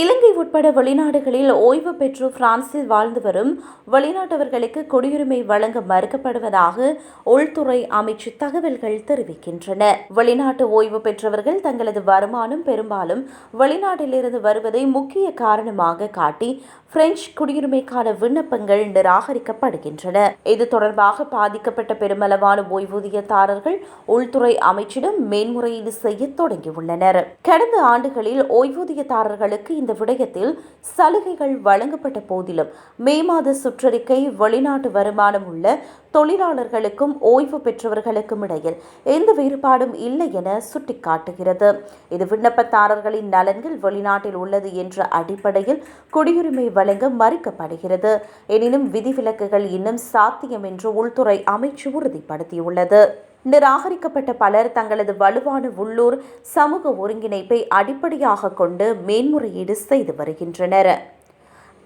இலங்கை உட்பட வெளிநாடுகளில் ஓய்வு பெற்று பிரான்சில் வாழ்ந்து வரும் வெளிநாட்டவர்களுக்கு குடியுரிமை வழங்க மறுக்கப்படுவதாக உள்துறை அமைச்சு தகவல்கள் தெரிவிக்கின்றன. வெளிநாட்டு ஓய்வு பெற்றவர்கள் தங்களது வருமானம் பெரும்பாலும் வெளிநாட்டிலிருந்து வருவதை முக்கிய காரணமாக காட்டி பிரெஞ்சு குடியுரிமைக்கான விண்ணப்பங்கள் நிராகரிக்கப்படுகின்றன. இது தொடர்பாக பாதிக்கப்பட்ட பெருமளவான ஓய்வூதியதாரர்கள் உள்துறை அமைச்சிடம் மேன்முறையீடு செய்ய தொடங்கியுள்ளனர். கடந்த ஆண்டுகளில் ஓய்வூதியதாரர்களுக்கு இந்த விடயத்தில் சலுகைகள் வழங்கப்பட்ட போதிலும் மே மாத சுற்றறிக்கை வெளிநாட்டு வருமானம் உள்ள தொழிலாளர்களுக்கும் ஓய்வு பெற்றவர்களுக்கும் இடையில் எந்த வேறுபாடும் இல்லை என சுட்டிக்காட்டுகிறது. இது விண்ணப்பதாரர்களின் நலன்கள் வெளிநாட்டில் உள்ளது என்ற அடிப்படையில் குடியுரிமை வழங்க மறுக்கப்படுகிறது. எனினும் விதிவிலக்குகள் இன்னும் சாத்தியம் என்று உள்துறை அமைச்சு உறுதிப்படுத்தியுள்ளது. நிராகரிக்கப்பட்ட பலர் தங்களது வலுவான உள்ளூர் சமூக ஒருங்கிணைப்பை அடிப்படையாக கொண்டு மேன்முறையீடு செய்து வருகின்றனர்.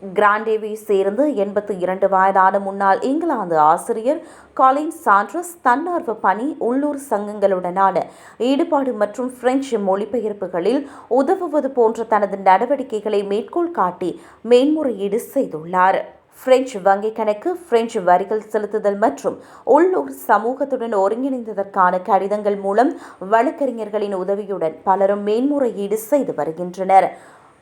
கிராண்டேவை சேர்ந்து எண்பத்தி இரண்டு வயதான முன்னாள் இங்கிலாந்து ஆசிரியர் காலின் சாண்ட்ரஸ் தன்னார்வ பணி உள்ளூர் சங்கங்களுடனான ஈடுபாடு மற்றும் பிரெஞ்சு மொழிபெயர்ப்புகளில் உதவுவது போன்ற தனது நடவடிக்கைகளை மேற்கோள் காட்டி மேன்முறையீடு செய்துள்ளார். பிரெஞ்சு வங்கிக் கணக்கு பிரெஞ்சு வரிகள் செலுத்துதல் மற்றும் உள்ளூர் சமூகத்துடன் ஒருங்கிணைந்ததற்கான கடிதங்கள் மூலம் வழக்கறிஞர்களின் உதவியுடன் பலரும் மேன்முறையீடு செய்து வருகின்றனர்.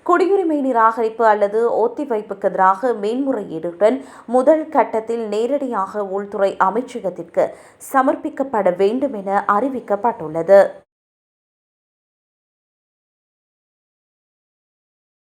குடியுரிமை நிராகரிப்பு அல்லது ஒத்திவைப்புக்கு எதிராக மேன்முறையீடுடன் முதல் கட்டத்தில் நேரடியாக உள்துறை அமைச்சகத்திற்கு சமர்ப்பிக்கப்பட வேண்டும் என அறிவிக்கப்பட்டுள்ளது.